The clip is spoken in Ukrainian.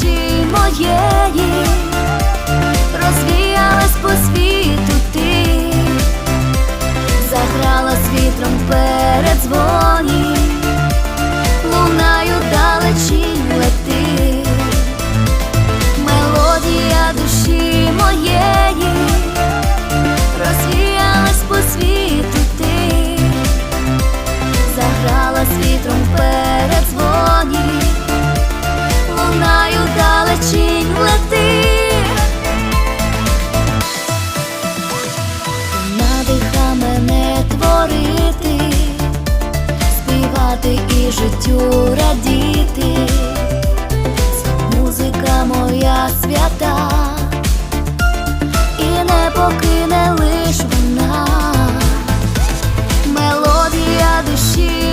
душі моєї, розвіялась по світу ти, заграла з вітром перед звоном. співати і життю радіти, музика моя свята, і не покине лиш вона, мелодія душі.